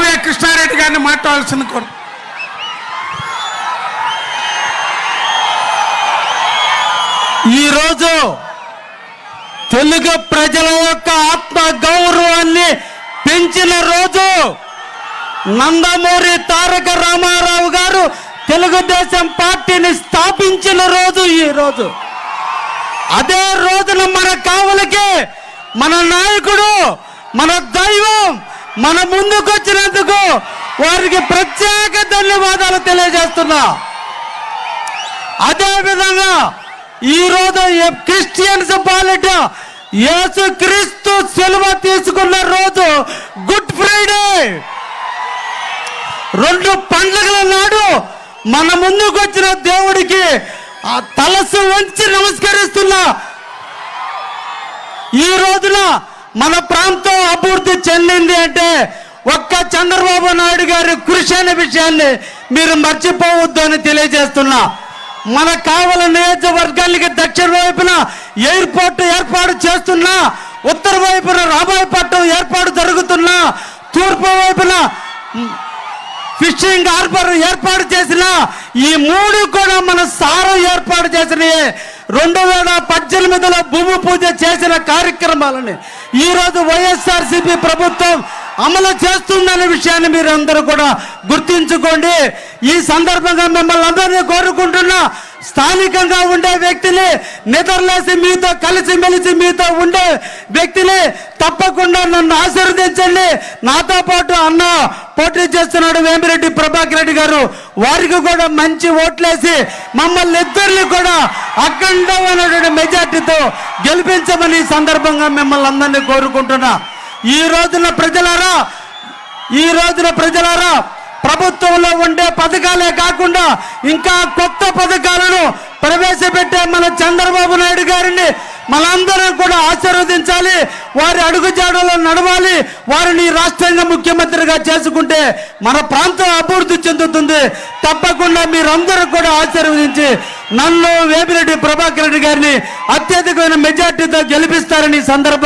కావ్య కృష్ణారెడ్డి గారిని మాట్లాడాల్సిన కోరు. ఈరోజు తెలుగు ప్రజల యొక్క ఆత్మ గౌరవాన్ని పెంచిన రోజు నందమూరి తారక రామారావు గారు తెలుగుదేశం పార్టీని స్థాపించిన రోజు ఈ రోజు. అదే రోజున మన కావులకి మన నాయకుడు మన దైవం మన ముందుకొచ్చినందుకు వారికి ప్రత్యేక ధన్యవాదాలు తెలియజేస్తున్నా. అదే విధంగా ఈ రోజు క్రిస్టియన్స్ పాలిట యేసు క్రీస్తు సెలవు తీసుకున్న రోజు గుడ్ ఫ్రైడే. రెండు పండుగల నాడు మన ముందుకు వచ్చిన దేవుడికి ఆ తలసు వంచి నమస్కరిస్తున్నా. ఈ రోజున మన ప్రాంతం అభివృద్ధి చెందింది అంటే చంద్రబాబు నాయుడు గారి కృషి అనే విషయాన్ని మీరు మర్చిపోవద్దు అని తెలియజేస్తున్నా. మన కావల నియోజకవర్గానికి దక్షిణ వైపున ఎయిర్పోర్ట్ ఏర్పాటు చేస్తున్నా ఉత్తర వైపున రామాయపట్నం ఏర్పాటు జరుగుతున్నా తూర్పు వైపున ఫిషింగ్ హార్బర్ ఏర్పాటు చేసిన ఈ మూడు కూడా మన సారం ఏర్పాటు చేసిన రెండు వేల పద్దెనిమిదిలో భూమి పూజ చేసిన కార్యక్రమాలని ఈరోజు వైఎస్ఆర్సీపీ ప్రభుత్వం అమలు చేస్తుందనే విషయాన్ని మీరు అందరూ కూడా గుర్తించుకోండి. ఈ సందర్భంగా మిమ్మల్ని అందరినీ కోరుకుంటున్నా స్థానికంగా ఉండే వ్యక్తిని నిద్రలేసి మీతో కలిసి మెలిసి మీతో ఉండే వ్యక్తిని తప్పకుండా నన్ను ఆశీర్వదించండి. నాతో పాటు అన్న పోటీ చేస్తున్నాడు వేమిరెడ్డి ప్రభాకర్ రెడ్డి గారు. వారికి కూడా మంచి ఓట్లేసి మమ్మల్ని ఇద్దరిని కూడా అఖండమైనటువంటి మెజార్టీతో గెలిపించమని ఈ సందర్భంగా మిమ్మల్ని అందరినీ కోరుకుంటున్నా. ఈ రోజున ప్రజలారా ఈ రోజున ప్రజలారా ప్రభుత్వంలో ఉండే పథకాలే కాకుండా ఇంకా కొత్త పథకాలను ప్రవేశపెట్టే మన చంద్రబాబు నాయుడు గారిని మనందరం కూడా ఆశీర్వదించాలి వారి అడుగుజాడలో నడవాలి వారిని రాష్ట్రంగా ముఖ్యమంత్రిగా చేసుకుంటే మన ప్రాంతం అభివృద్ధి చెందుతుంది. తప్పకుండా మీరందరూ కూడా ఆశీర్వదించి నన్ను వేమిరెడ్డి ప్రభాకర్ రెడ్డి గారిని అత్యధికమైన మెజార్టీతో గెలిపిస్తారని సందర్భంగా